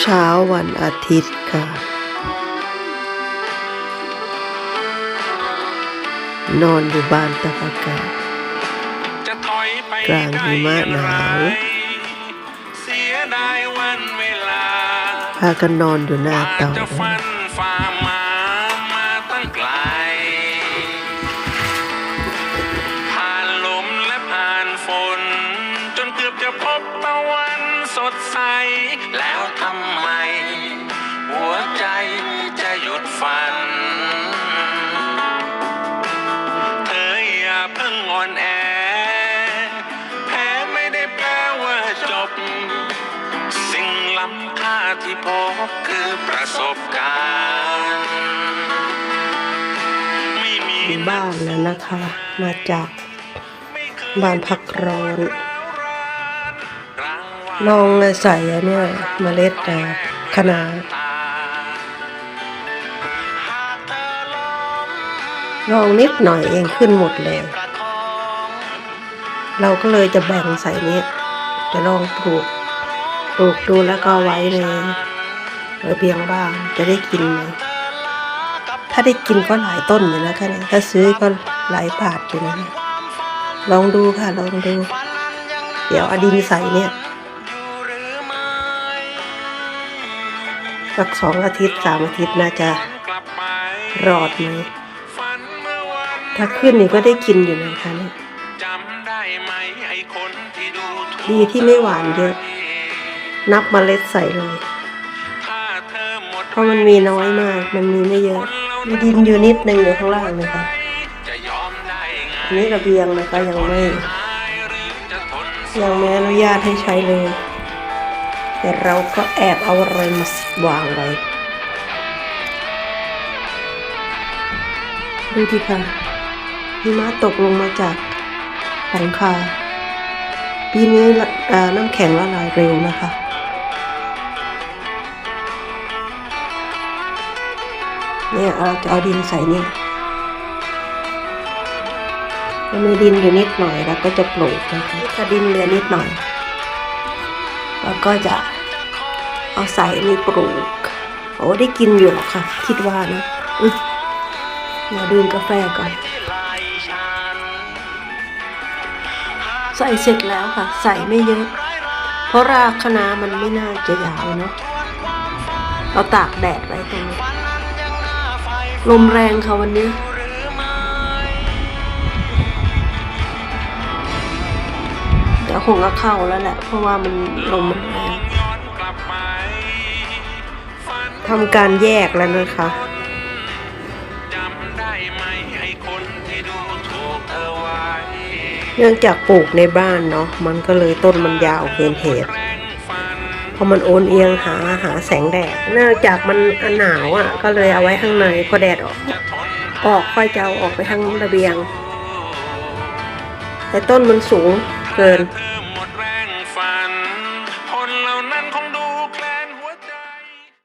เช้าวันอาทิตย์ค่ะ นอนอยู่บ้านตากอากาศจะถอยไปกลางหิมะหนาวเสียดายวันเวลาพากันนอนอยู่หน้าเตาจะฟันฝ่ามามาตั้งไกลผ่านลมและผ่านฝน จนเกือบจะพบตะวัน สดใส แล้วทำไม หัวใจจะหยุดฝัน เธออย่าเพิ่งอ่อนแอ แพ้ไม่ได้แปลว่าจบ สิ่งล้ำค่าที่พบคือประสบการณ์ไม่มีบ้านแล้วนะคะ มาจากบ้านพักร้อน ลองใส่เนี่ยเมล็ดแต่คะน้าลองนิดหน่อยเองขึ้นหมดเลยเราก็เลยจะแบ่งใส่เนี่ยจะลองปลูก ปลูกดูแล้วก็ไว้ในระเบียงบ้านจะได้กินไหมถ้าได้กินก็หลายต้นอยู่นะคะเนี่ยถ้าซื้อก็หลายบาทอยู่นะเนี่ยลองดูค่ะ ลองดู เดี๋ยวอดินใส่เนี่ย สักสองอาทิตย์สามอาทิตย์น่าจะรอดไหมถ้าขึ้นนี่ก็ได้กินอยู่นะคะเนี่ยจำได้ไหมไอ้คนที่ดูถูกดีที่ไม่หวานเยอะ นับเมล็ดใส่เลยถ้าเธอหมดเพราะมันมีน้อยมาก มันมีไม่เยอะมีดินอยู่นิดนึงอยู่ข้างล่างนะคะจะยอมได้ไงอันนี้ระเบียงนะคะยังไม่หายหรือจะทนยังไม่อนุญาตให้ใช้เลย แต่เราก็แอบเอาอะไรมาวางไว้ ดูดิค่ะหิมะตกลงมาจากหลังคา ปีนี้เอ่อน้ำแข็งละลายเร็วนะคะเนี่ยเราจะเอาดินใส่เนี่ยมันมีดินอยู่นิดหน่อยแล้วก็จะปลูกนะคะถ้าดินเหลือนิดหน่อย แล้วก็จะเอาใส่ในปลูกโอ้ได้กินอยู่หรอค่ะ คิดว่านะเดี๋ยวดื่มกาแฟก่อน ใส่เสร็จแล้วค่ะ ใส่ไม่เยอะ เพราะราคนามันไม่น่าจะยาวเนาะเราตากแดดไว้ตรงนี้ลมแรงค่ะวันนี้ เดี๋ยวคงก็เข้าแล้วแหละ เพราะว่ามันลมมันแรงย้อนกลับไปฝันทำการแยกแล้วนะคะจำได้ไหมไอ้คนที่ดูถูกเธอไว้เนื่องจากปลูกในบ้านเนาะมันก็เลยต้นมันยาวเกินเหตุแรงฝันพอมันโอนเอียงหาหาแสงแดด เนื่องจากมันหนาวอะ่ะ ก็เลยเอาไว้ข้างในพอแดดออกจะทนออกค่อยจะเอาออกไปทางระเบียง แต่ต้นมันสูง good.